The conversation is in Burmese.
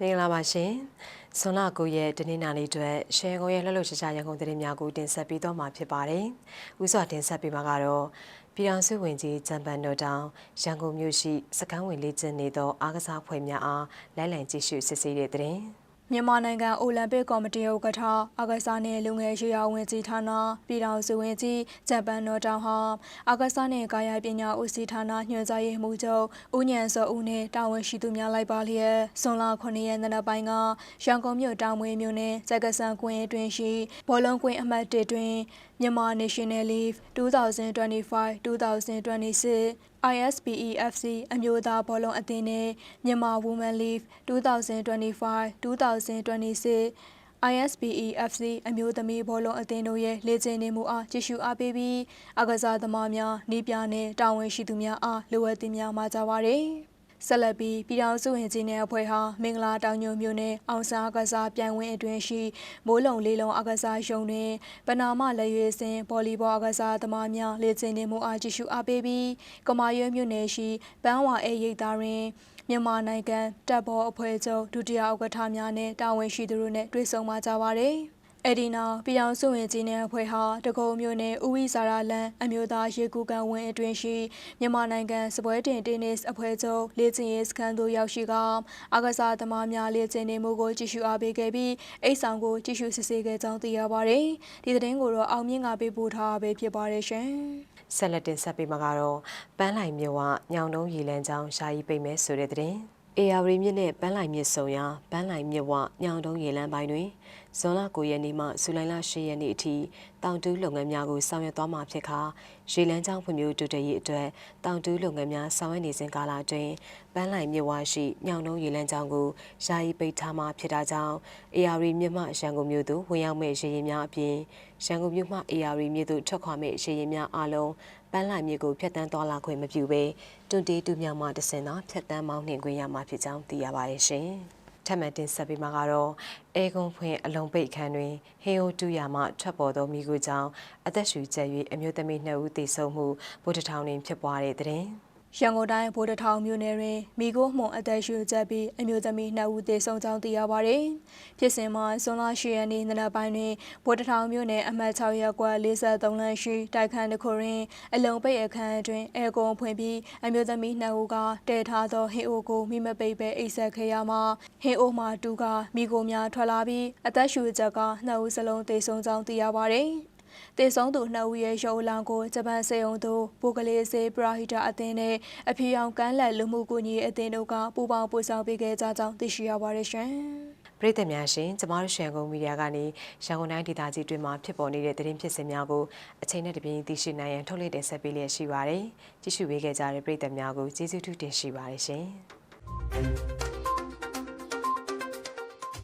မင်္ဂလာပါရှင်။ဆွန်လာကိုရဲ့တနင်္လာနေ့အတွက်ရှယ်ကုန်ရဲ့လှုပ်လှုပ်ရှားရှားရန်ကုန်သတင်းများကိုတင်ဆက်ပေးတော့မှာဖြစ်ပါတယ်။ဥစွာတင်ဆက်ပေးမှာကတော့ပြည်အောင်စုဝင်ကြီးဂျမ်ပန်တော်တောင်ရန်ကုန်မြို့ရှိစကန်းဝင်လေးကျင်းနေသောအားကစားဖွဲ့များအားလိုက်လံကြည့်ရှုစစ်ဆေးတဲ့သတင်း။ မြန်မာနိုင်ငံအိုလံပစ်ကော်မတီဥက္ကဋ္ဌအာကာစားနဲ့လူငယ်ရေးရာဝန်ကြီးဌာနပြည်ထောင်စုဝန်ကြီးဂျပန်နော်တောင်ဟာအာကာစားနဲ့ကာယပညာဦးစီးဌာနညွှန်ကြားရေးမှူးချုပ်ဦးညံစောဦးနဲ့တာဝန်ရှိသူများလိုက်ပါလျက်ဇွန်လ9ရက်နေ့နက်ပိုင်းကရန်ကုန်မြို့တောင်မွေမြို့နယ်စက္ကစံကွင်းအတွင်းရှိဘောလုံးကွင်းအမှတ်1တွင်မြန်မာ National League 2025-2026 ISPEFC အမျိုးသားဘောလုံးအသင်းနဲ့မြန်မာ Women League 2025-2026 ISPEFC အမျိုးသမီးဘောလုံးအသင်းတို့ရဲ့လေ့ကျင့်နေမှုအားကြည့်ရှုအားပေးပြီးအကစားသမားများနေပြနဲ့တာဝန်ရှိသူများအားလိုအပ်သည်များမှာကြပါရယ် ဆက်လက်ပြီးပြည်ထောင်စုဝင်ကြီးနယ်အဖွဲ့ဟာမင်္ဂလာတောင်ညိုမြို့နယ်အောင်စားကစားပြိုင်ဝင်းအတွင်းရှိမိုးလုံလေးလုံးအကစားရုံတွင်ပနာမလက်ရွေးစင်ဗော်လီဘောအကစားသမားများလေ့ကျင့်နေမှုအားကြည့်ရှုအားပေးပြီးကမာရွေးမြို့နယ်ရှိပန်းဝါအေးရိပ်သားတွင်မြန်မာနိုင်ငံတပ်ဘောအဖွဲ့ချုပ်ဒုတိယဥက္ကဋ္ဌများနဲ့တာဝန်ရှိသူတို့နဲ့တွေ့ဆုံမှာကြပါရယ် အဲ့ဒီနောက်ပြည်အောင်စုဝင်ကြီးနယ်အဖွဲ့ဟာတကုံမြို့နယ်ဦးဝိဇာရလန်အမျိုးသားရေကူကန်ဝင်းအတွင်းရှိမြန်မာနိုင်ငံစပွဲတင်တင်းနစ်အဖွဲ့ချုပ်လေ့ကျင့်ရေးစခန်းသို့ရောက်ရှိကအာကစားသမားများလေ့ကျင့်နေမှုကိုကြည့်ရှုအားပေးခဲ့ပြီးအိတ်ဆောင်ကိုကြည့်ရှုစစ်ဆေးခဲ့ကြောင်းသိရပါတယ်။ဒီသတင်းကိုတော့အောင်မြင့်ကပေးပို့ထားပဲဖြစ်ပါတယ်ရှင်။ဆက်လက်တင်ဆက်ပေးမှာကတော့ပန်းလိုက်မြို့ကညောင်တုံးရေလန်းချောင်းရှာကြီးပိတ်မဲဆိုတဲ့တဲ့အေယာရီမြစ်နဲ့ပန်းလိုက်မြစ်ဆုံရာပန်းလိုက်မြစ်ဝညောင်တုံးရေလန်းပိုင်းတွင် ဇွန်လ9ရက်နေ့မှဇူလိုင်လ10ရက်နေ့အထိတောင်တူးလုပ်ငန်းများကိုဆောင်ရွက်သွားမှာဖြစ်ခါရေလန်းချောင်းဖွံ့ဖြိုးတိုးတက်ရေးအတွက်တောင်တူးလုပ်ငန်းများဆောင်ရွက်နေစဉ်ကာလအတွင်းပန်းလိုက်မြစ်ဝရှိညောင်တုံးရေလန်းချောင်းကိုယာယီပိတ်ထားမှာဖြစ်တာကြောင့်အေယာရီမြစ်မှရန်ကုန်မြို့သို့ဝင်ရောက်မဲ့ရေရင်များအပြင်ရန်ကုန်မြို့မှအေယာရီမြစ်သို့ထွက်ခွာမဲ့ရေရင်များအလုံးပန်းလိုက်မြစ်ကိုဖျက်တမ်းသွားလာခွင့်မပြုဘဲတွန်တေးတူမြောက်မှတဆင်သာဖျက်တမ်းမောင်းနှင်ခွင့်ရမှာဖြစ်ကြောင်းသိရပါတယ်ရှင်။ ထပ်မံတင်ဆက်ပေးမှာကတော့အဲကုန်းဖွင့်အလုံးပိတ်ခန်းတွင်ဟေယိုတူယာမှထွက်ပေါ်သောမိကိုကြောင့်အသက်ရှူကျက်၍အမျိုးသမီးနှစ်ဦးသေဆုံးမှုဗုဒ္ဓထောင်တွင်ဖြစ်ပွားတဲ့တဲ့။ ရန်ကုန်တိုင်းဗိုလ်တထောင်မြို့နယ်တွင်မိခိုးမှုန်အသက်ရှူကျပ်ပြီးအမျိုးသမီး2ဦးသေဆုံးကြောင်းသိရပါသည်။ဖြစ်စဉ်မှာဇွန်လ10ရက်နေ့နနက်ပိုင်းတွင်ဗိုလ်တထောင်မြို့နယ်အမှတ်6ရပ်ကွက်43လမ်းရှိတိုက်ခန်းတစ်ခုတွင်အလုံးပိတ်အခန်းအတွင်းအဲကွန်ဖွင့်ပြီးအမျိုးသမီး2ဦးကတဲထားသောဟင်းအိုကိုမိမပိတ်ပဲအိတ်ဆက်ခဲ့ရမှဟင်းအိုမှတူကမိကိုများထွက်လာပြီးအသက်ရှူချက်က2ဦးစလုံးသေဆုံးကြောင်းသိရပါသည်။ တေဆုံးသူနှစ်ဦးရဲ့ရုပ်အလောင်းကိုဂျပန်စေယုံတို့ပိုကလေးစေပရာဟိတာအသင်းနဲ့အဖြူရောင်ကမ်းလက်လူမှုကူညီအသင်းတို့ကပူးပေါင်းပို့ဆောင်ပေးခဲ့ကြကြောင်းသိရှိရပါတယ်ရှင်။ပရိသတ်များရှင်ကျမတို့ရှန်ကုန်မီဒီယာကနေရန်ကုန်တိုင်းဒေသကြီးတွင်မှဖြစ်ပေါ်နေတဲ့သတင်းဖြစ်စဉ်များကိုအချိန်နဲ့တပြေးသိရှိနိုင်ရန်ထုတ်လွှင့်တင်ဆက်ပေးလျက်ရှိပါတယ်။ကြည့်ရှုပေးခဲ့ကြတဲ့ပရိသတ်များကိုကျေးဇူးတူတင်ရှိပါတယ်ရှင်။